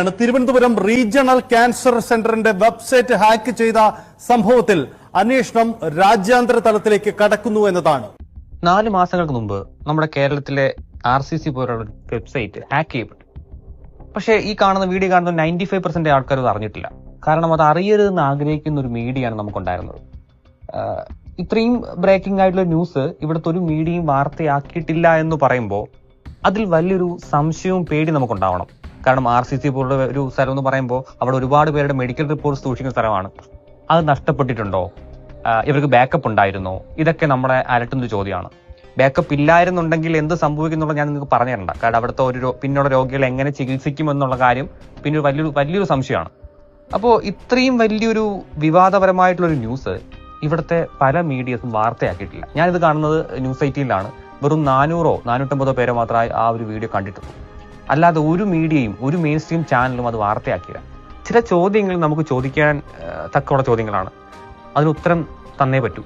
ആണ് Thiruvananthapuram regional cancer സെന്ററിന്റെ website hack ചെയ്ത സംഭവത്തിൽ അന്വേഷണം രാജ്യാന്തര തലത്തിലേക്ക് കടക്കുന്നു എന്നതാണ്. നാല് മാസങ്ങൾക്ക് മുമ്പ് നമ്മുടെ കേരളത്തിലെ ആർ സി സി പോലുള്ള വെബ്സൈറ്റ് ഹാക്ക് ചെയ്യപ്പെട്ടു. പക്ഷേ ഈ കാണുന്ന വീഡിയോ കാണുന്ന നയന്റി ഫൈവ് പെർസെന്റ് ആൾക്കാർ അത് അറിഞ്ഞിട്ടില്ല. കാരണം അത് അറിയരുതെന്ന് ആഗ്രഹിക്കുന്ന ഒരു മീഡിയയാണ് നമുക്കുണ്ടായിരുന്നത്. ഇത്രയും ബ്രേക്കിംഗ് ആയിട്ടുള്ള ന്യൂസ് ഇവിടുത്തെ ഒരു മീഡിയയും വാർത്തയാക്കിയിട്ടില്ല എന്ന് പറയുമ്പോൾ അതിൽ വലിയൊരു സംശയവും പേടി നമുക്കുണ്ടാവണം. കാരണം ആർ സി സി പോലുള്ള ഒരു സ്ഥലം എന്ന് പറയുമ്പോൾ അവിടെ ഒരുപാട് പേരുടെ മെഡിക്കൽ റിപ്പോർട്ട് സൂക്ഷിക്കുന്ന സ്ഥലമാണ്. അത് നഷ്ടപ്പെട്ടിട്ടുണ്ടോ? ഇവർക്ക് ബാക്കപ്പ് ഉണ്ടായിരുന്നോ? ഇതൊക്കെ നമ്മളെ അലട്ടുന്ന ചോദ്യമാണ്. ബാക്കപ്പ് ഇല്ലായിരുന്നുണ്ടെങ്കിൽ എന്ത് സംഭവിക്കുന്നുള്ള ഞാൻ നിങ്ങൾക്ക് പറഞ്ഞു തരണ്ട കാരണം അവിടുത്തെ ഒരു പിന്നുള്ള രോഗികളെ എങ്ങനെ ചികിത്സിക്കും എന്നുള്ള കാര്യം പിന്നെ വലിയൊരു വലിയൊരു സംശയമാണ്. അപ്പോൾ ഇത്രയും വലിയൊരു വിവാദപരമായിട്ടുള്ളൊരു ന്യൂസ് ഇവിടുത്തെ പല മീഡിയസും വാർത്തയാക്കിയിട്ടില്ല. ഞാനിത് കാണുന്നത് ന്യൂസ് എയ്റ്റീനിലാണ് വെറും നാനൂറോ നാനൂറ്റമ്പതോ പേരോ മാത്രമേ ആ ഒരു വീഡിയോ കണ്ടിട്ടുള്ളൂ. അല്ലാതെ ഒരു മീഡിയയും ഒരു മെയിൻ സ്ട്രീം ചാനലും അത് വാർത്തയാക്കിയില്ല. ചില ചോദ്യങ്ങൾ നമുക്ക് ചോദിക്കാൻ തക്കവുള്ള ചോദ്യങ്ങളാണ്. അതിന് ഉത്തരം തന്നേ പറ്റൂ.